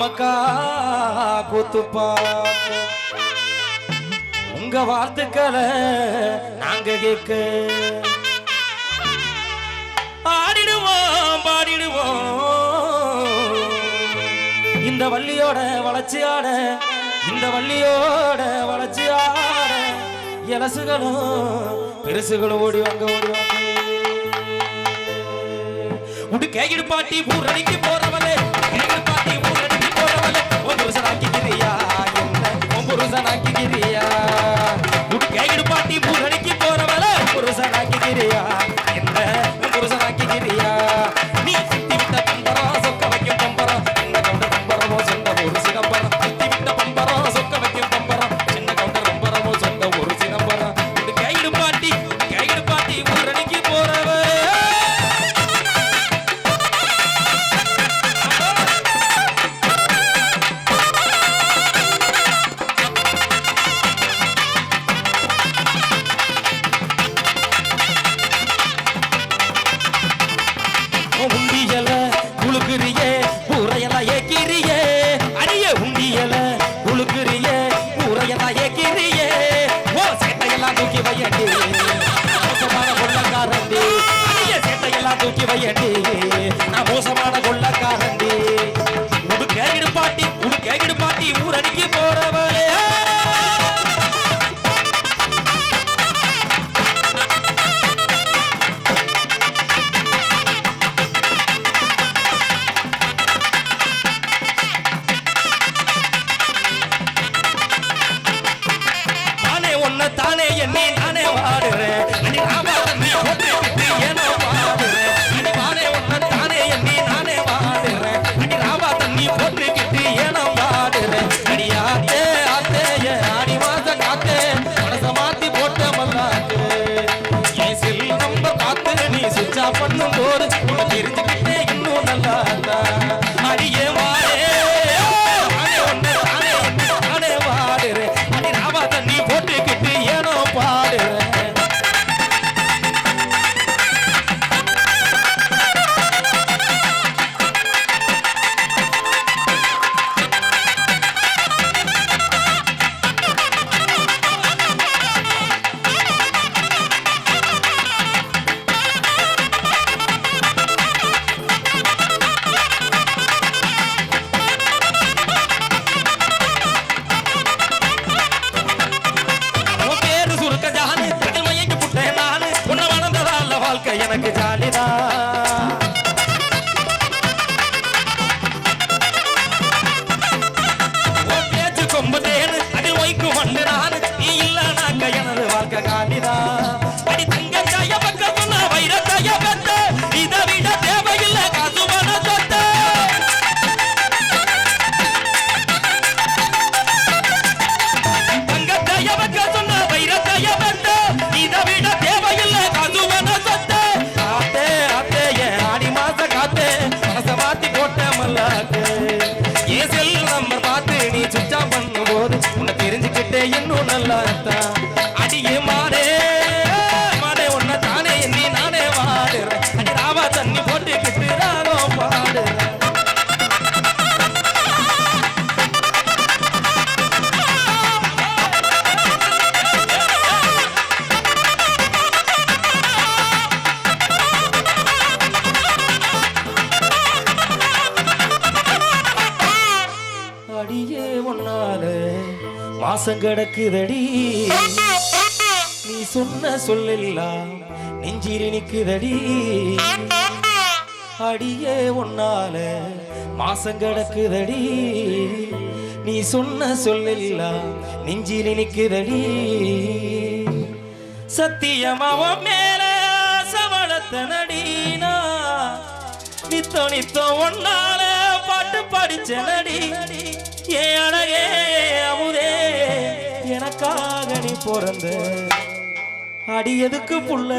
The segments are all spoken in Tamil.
நமக்காக கூத்து உங்க வார்த்தைக்களை நாங்க கேட்க. ஆடிடுவோம் பாடிடுவோம். இந்த வள்ளியோட வளர்ச்சியாட இந்த வள்ளியோட வளர்ச்சியாட இலசுகளும் பெருசுகளும் ஓடி வாங்க ஓடி வாங்க. பாட்டி பூர் பூரணிக்கு போற தூக்கி வையட்டி நம்ம கணக்கு பாசம் கிடக்குதடி. நீ சொன்ன சொல்லெல்லாம் நெஞ்சிரி நிக்குதடி அடியே உன்னால மாசம் கிடக்குதடி. நீ சொன்ன சொல்லெல்லாம் நெஞ்சிரி நிக்குதடி சத்தியமாவும் மேல சவளத்த நடினா நித்தோ நித்தோ உன்னால பாட்டு படிச்ச நடி ஏ அழகே அமுதே எனக்காக நீ பிறந்த அடி எதுக்கு புள்ள?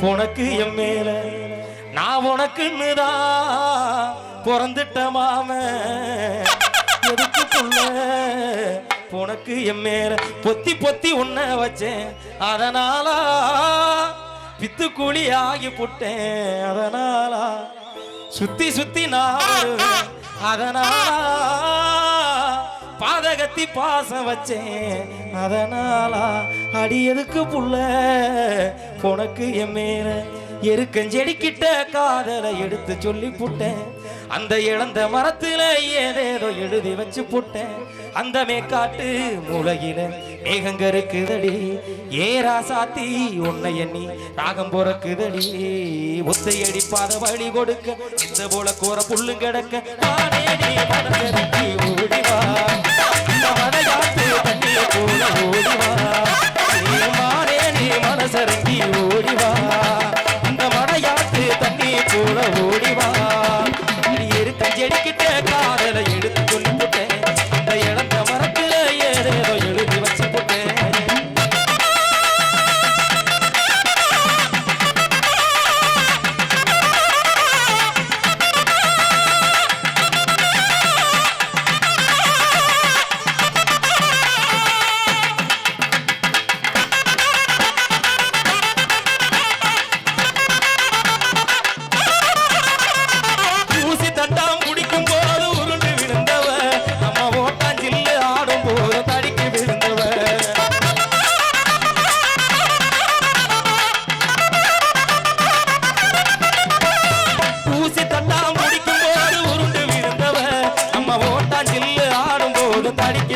உனக்கு என் மேல நான் உனக்குன்னுதான் பிறந்துட்ட மாம எதுக்கு புள்ள? உனக்கு என் மேல பொத்தி பொத்தி உன்ன வச்சேன். அதனாலா வித்து கூலி ஆகி புட்டேன். அதனால சுத்தி சுத்தி நான் அதனால பாதகத்தி பாசம் வச்சேன். அதனால அடியதுக்கு புள்ள உனக்கு என் மேல எருக்கஞ்செடிக்கிட்ட காதலை எடுத்து சொல்லி புட்டேன். அந்த இழந்த மரத்துல ஏதேதோ எழுதி வச்சு புட்டேன். அந்த மேக்காட்டு மேகங்க இருக்குதடி ஏரா சாத்தி உன்னை எண்ணி ராகம் பொறக்குதடி. ஒத்தை அடிப்பாத வழி கொடுக்க இந்த போல கூற புல்லு கிடக்க நானே நீ மனதிறங்கி ஓடிவா இந்த தண்ணிய போல ஓடிவா நீ நீ மனசரங்கி ஓடி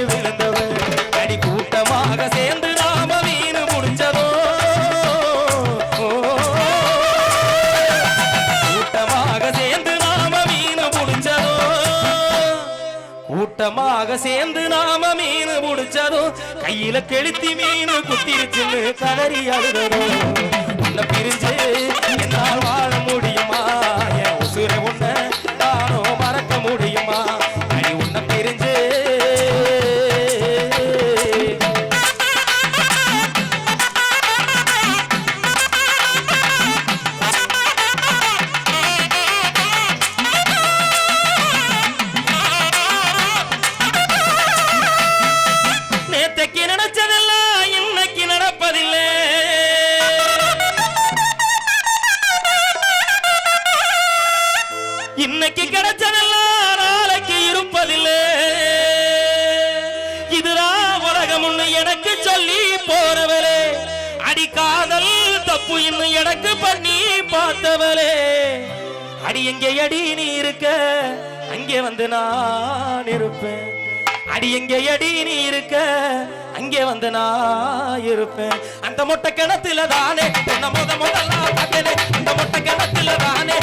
போது தடிக்கு அடி கூட்டமாக சேர்ந்து நாம மீன் முடிஞ்சதோ கூட்டமாக சேர்ந்து நாம மீன் முடிஞ்சதோ கூட்டமாக சேர்ந்து நாம மீன் முடிச்சதோ? கையில கெளுத்தி மீன் குத்திருச்சுன்னு கதறி அழுதோ உன்னை பிரிஞ்சு என்னால் வாழ முடியுமா? என் உசுரை உன்னை நாளைக்கு இருப்பதில்லை. இதுதான் உலகம் ஒண்ணு எனக்கு சொல்லி போறவளே. அடி காதல் தப்பு இன்னும் எனக்கு பண்ணி பார்த்தவளே. அடி எங்கே அடி நீ இருக்க? அங்கே வந்து நான் இருப்பேன். அடி எங்கே அடி நீ இருக்க? அங்கே வந்து நான் இருப்பேன். அந்த மொட்டை கிணத்துல தானே. உன்னை முத முதல்ல அந்த மொட்டை கிணத்துல தானே.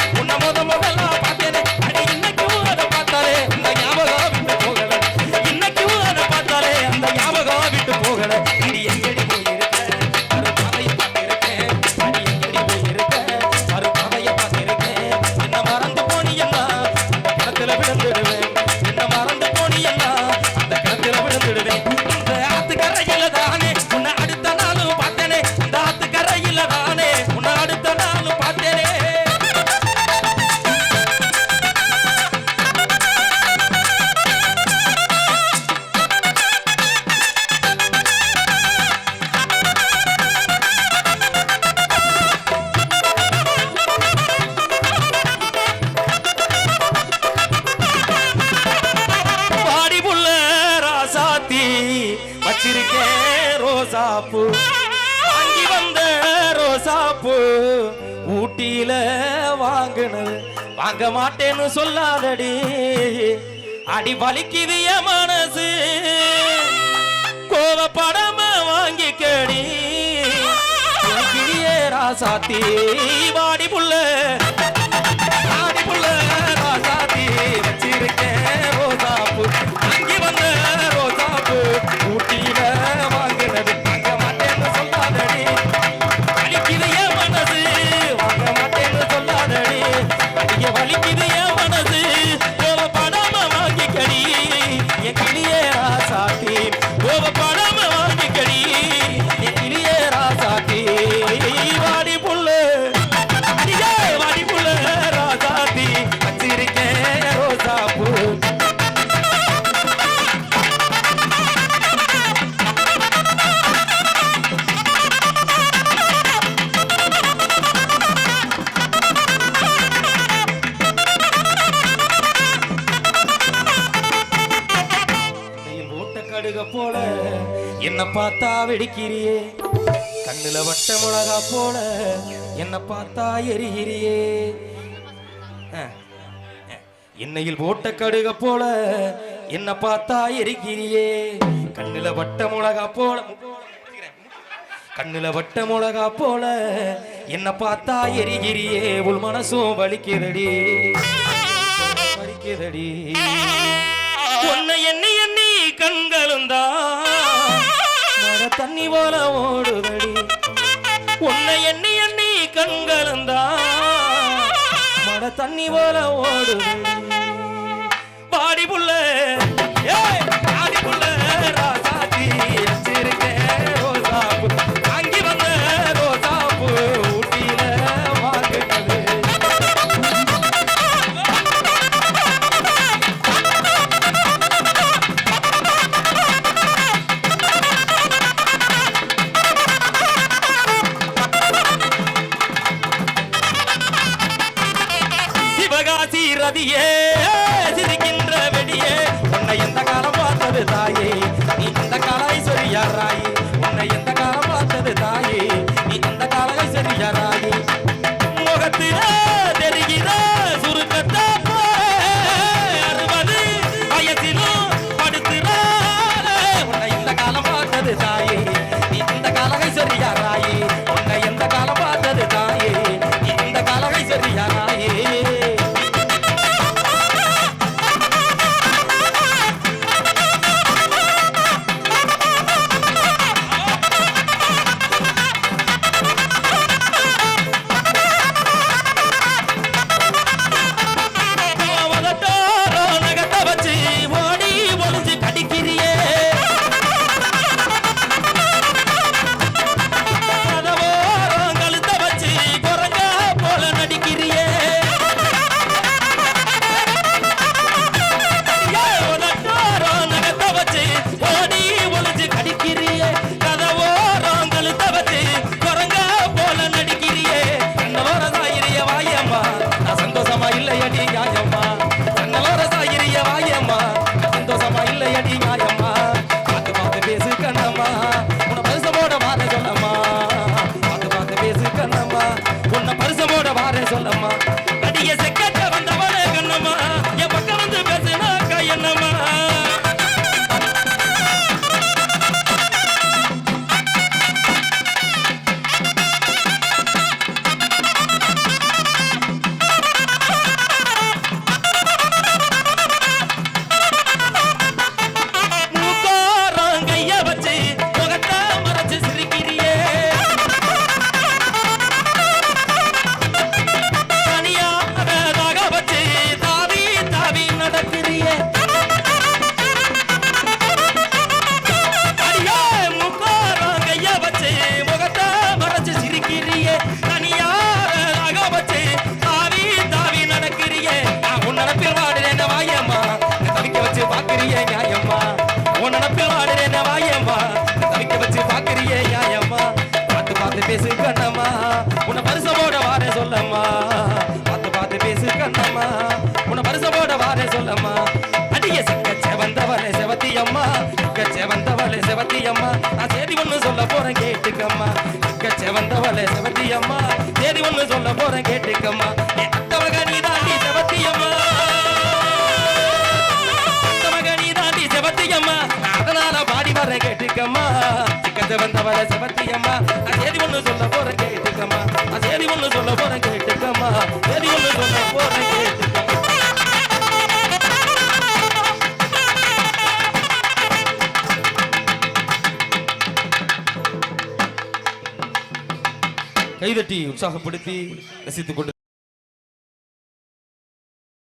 ஊட்டியில வாங்கினது. வாங்க மாட்டேன்னு சொல்லாதடி. அடி வலிக்குது என் மனசு. கோவப்படாம வாங்கிக்கடி. கிளியே ராசாத்தி வாடி புள்ள. ஆடி புள்ள ராசாத்தி வச்சிருக்கேன் ரோசாப்பூ பார்த்தா வெடிக்கிறியே. கண்ணுல வட்ட மிளகா போல என்ன பார்த்தா எரிகிறியே. எண்ணெயில் போட்ட கடுக போல என்ன பார்த்தா எரிக்கிறியே கண்ணுல வட்ட மிளகா போல கண்ணுல வட்ட மிளகா போல என்ன பார்த்தா எரிகிறியே. உள் மனசும் வலிக்கிறடி வலிக்கிறடி உன்னை எண்ணி எண்ணி கண்களும் தான் தண்ணி போல ஓடுதடி. உன்னை எண்ணி எண்ணி கண்கலந்தா மழ தண்ணி போல ஓடுதடி. பாடி புள்ள சிவகாசி சிரிக்கின்ற வெடியே உன்னை எந்த காலம் பார்த்தது தாயே நீ இந்த கால ஐஸ்வர்யாராயே உன்னை எந்த காலம் பார்த்தது தாயே நீ இந்த கால ஐஸ்வர்யாராயே முகத்தில தெரிகிற சுருக்கத்தை அறுபது வயசிலும் படுத்துற உன்னை இந்த காலம் பார்த்தது தாயே நீ இந்த கால ஐஸ்வர்யாராயே உன்னை எந்த காலம் பார்த்தது தாயே நீ இந்த கால ஐஸ்வர்யாராயே அவதட்டாரோ பாடி கேட்டுக்கம்மா கேட்டுக்கம்மா. சிக்கத்தை வந்தவள செவத்தியம்மா நான் சேதி ஒண்ணு சொல்ல போறேன் கேட்டுக்கம்மா. நான் சேதி ஒண்ணு சொல்ல போறேன் கேட்டுக்கம்மா. சேதி ஒண்ணு சொல்ல போறேன் കൈതട്ടി ഉത്സാഹപ്പെടുത്തി രസിത്തുകൊണ്ട്